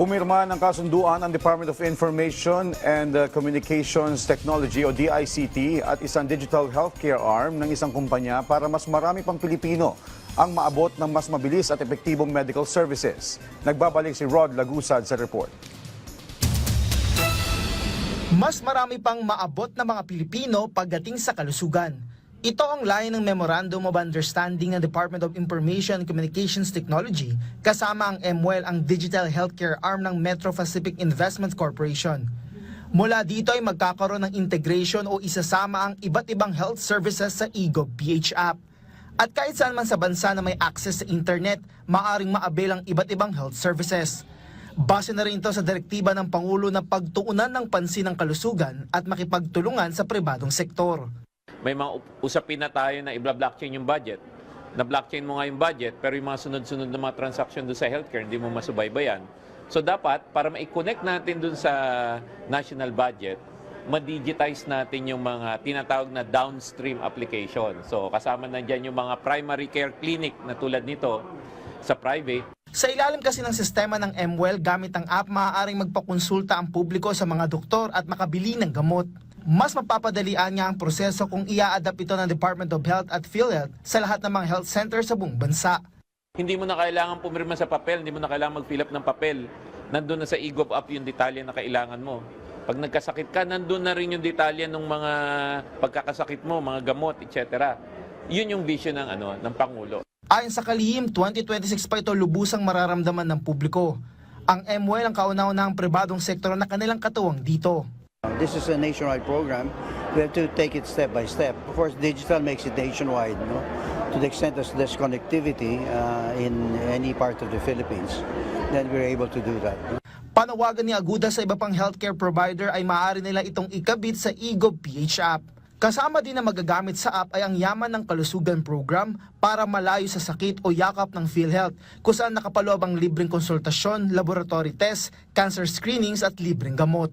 Pumirma ng kasunduan ang Department of Information and uh, Communications Technology o DICT at isang digital healthcare arm ng isang kumpanya para mas marami pang Pilipino ang maabot ng mas mabilis at epektibong medical services. Nagbabalik si Rod Lagusad sa report. Mas marami pang maabot na mga Pilipino pagdating sa kalusugan. Ito ang layo ng Memorandum of Understanding ng Department of Information and Communications Technology kasama ang MWEL ang digital healthcare arm ng Metro Pacific Investment Corporation. Mula dito ay magkakaroon ng integration o isasama ang iba't ibang health services sa eGov PH app. At kahit saan man sa bansa na may access sa internet, maaring maabil ang iba't ibang health services. Base na rin ito sa direktiba ng Pangulo na pagtuunan ng pansin ng kalusugan at makipagtulungan sa pribadong sektor. May mga usapin na tayo na i-blockchain yung budget. Na blockchain mo nga yung budget, pero yung mga sunod-sunod na mga transaction doon sa healthcare, hindi mo masubaybayan. So dapat, para ma-connect natin doon sa national budget, ma-digitize natin yung mga tinatawag na downstream application. So kasama na dyan yung mga primary care clinic na tulad nito sa private, Sa ilalim kasi ng sistema ng MWEL gamit ang app, maaaring magpakonsulta ang publiko sa mga doktor at makabili ng gamot. Mas mapapadalian niya ang proseso kung ia-adapt ito ng Department of Health at PhilHealth sa lahat ng mga health center sa buong bansa. Hindi mo na kailangan pumirma sa papel, hindi mo na kailangan mag-fill up ng papel. Nandun na sa e-gov app yung detalye na kailangan mo. Pag nagkasakit ka, nandun na rin yung detalye ng mga pagkakasakit mo, mga gamot, etc. Yun yung vision ng ano ng pangulo. Ayon sa kalihim, 2026 pa ito lubusang mararamdaman ng publiko. Ang MWEL ang kauna-unahang pribadong sektor na kanilang katuwang dito. This is a nationwide program. We have to take it step by step. Of course, digital makes it nationwide, no? To the extent that there's connectivity uh, in any part of the Philippines, then we're able to do that. Panawagan ni Aguda sa iba pang healthcare provider ay maaari nila itong ikabit sa eGov PH app. Kasama din na magagamit sa app ay ang Yaman ng Kalusugan Program para malayo sa sakit o yakap ng PhilHealth kung saan nakapaloob ang libreng konsultasyon, laboratory test, cancer screenings at libreng gamot.